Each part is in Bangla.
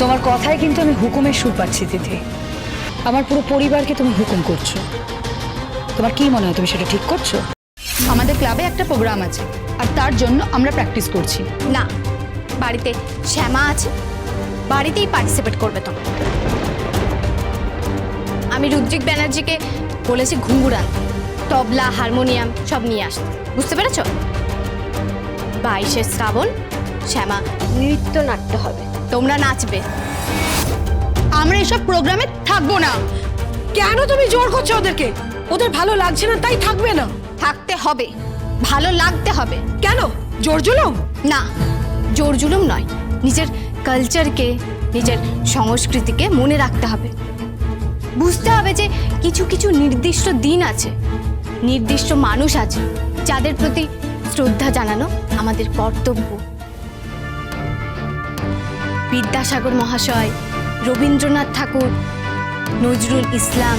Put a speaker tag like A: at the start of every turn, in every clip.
A: তোমার কথায় কিন্তু আমি হুকুমের সুর পাচ্ছি তিথি। আমার পুরো পরিবারকে তুমি হুকুম করছ। তোমার কি মনে হয় তুমি সেটা ঠিক করছ?
B: আমাদের ক্লাবে একটা প্রোগ্রাম আছে আর তার জন্য আমরা প্র্যাকটিস করছি।
C: না বাড়িতে শ্যামা আছে। বাড়িতেই পার্টিসিপেট করবে তো। আমি রুদ্রিক ব্যানার্জিকে বলেছি ঘুঙ্গুর তবলা হারমোনিয়াম সব নিয়ে আসতে। বুঝতে পেরেছ? বাইশে শ্রাবণ শ্যামা নৃত্য নাট্য হবে। তোমরা নাচবে।
B: আমরা এসব প্রোগ্রামে থাকব না।
D: কেন তুমি জোর করছ ওদেরকে? ওদের ভালো লাগছে না তাই থাকবে না।
C: থাকতে হবে। ভালো লাগতে হবে।
D: কেন? জোর জুলুম?
C: না জোর জুলুম নয়। নিজের কালচারকে নিজের সংস্কৃতিকে মনে রাখতে হবে। বুঝতে হবে যে কিছু কিছু নির্দিষ্ট দিন আছে নির্দিষ্ট মানুষ আছে যাদের প্রতি শ্রদ্ধা জানানো আমাদের কর্তব্য। বিদ্যাসাগর মহাশয় রবীন্দ্রনাথ ঠাকুর নজরুল ইসলাম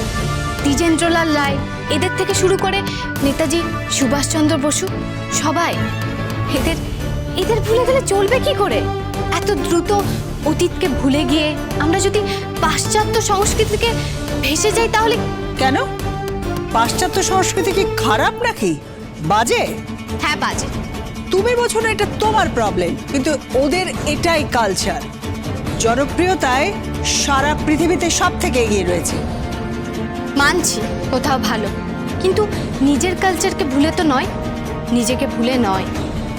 C: দ্বিজেন্দ্রলাল রায় এদের থেকে শুরু করে নেতাজি সুভাষচন্দ্র বসু সবাই এদের এদের ভুলে গেলে চলবে কি করে? এত দ্রুত অতীতকে ভুলে গিয়ে আমরা যদি পাশ্চাত্য সংস্কৃতিকে ভেসে যাই তাহলে
E: কেন? পাশ্চাত্য সংস্কৃতি কি খারাপ নাকি? বাজে?
C: হ্যাঁ বাজে।
E: তুমি বোঝো না এটা তোমার প্রবলেম কিন্তু ওদের এটাই কালচার জনপ্রিয়তায় সারা পৃথিবীতে সব থেকে এগিয়ে রয়েছে।
C: মানছি কোথাও ভালো। কিন্তু নিজের কালচারকে ভুলে তো নয়। নিজেকে ভুলে নয়।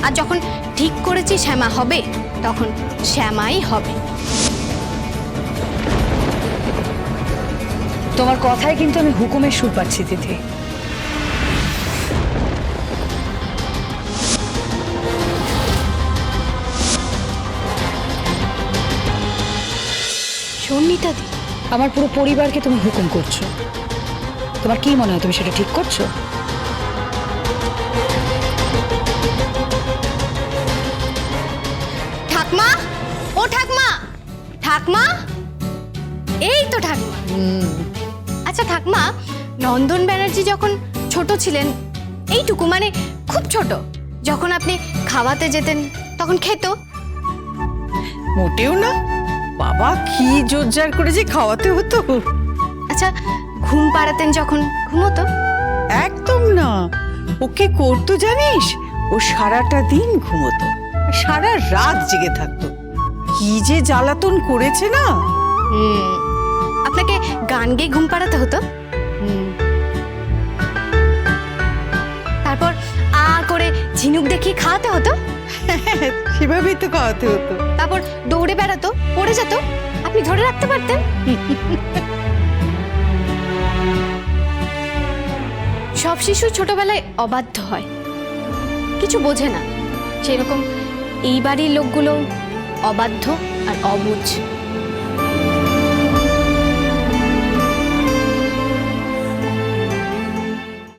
C: আর যখন ঠিক করেছি শ্যামা হবে তখন শ্যামাই হবে।
A: তোমার কথায় কিন্তু আমি হুকুমের সুর পাচ্ছি তিথি।
C: দি।
A: আমার পুরো পরিবারকে তুমি হুকুম করছ। তোমার কি মনে হয় তুমি সেটা ঠিক করছ?
C: ঠাকমা? ও ঠাকমা! ঠাকমা? এই তো ঠাকমা। আচ্ছা ঠাকমা নন্দন ব্যানার্জি যখন ছোট ছিলেন এইটুকু মানে খুব ছোট যখন আপনি খাওয়াতে যেতেন তখন খেত?
F: মোটেও না। বাবা কি জোরজার করে যে খাওয়াতে হতো।
C: আচ্ছা ঘুম পাড়াতেন যখন ঘুমোতো?
F: একদম না। ওকে করতো জানিস? ও সারাটা দিন ঘুমোতো। সারা রাত জেগে থাকতো। কি যে জ্বালাতন করেছে না।
C: হুম আপনাকে গান গেয়ে ঘুম পাড়াতে হতো? তারপর আ করে ঝিনুক দেখিয়ে খাওয়াতে হতো?
F: সেভাবেই তো খাওয়াতে হতো।
C: তারপর দৌড়ে বেড়াতো, পড়ে যেত। আপনি ধরে রাখতে পারতেন। সব শিশু ছোটবেলায় অবাধ্য হয়। কিছু বোঝে না। সেরকম এই বাড়ির লোকগুলো অবাধ্য আর অবুঝ।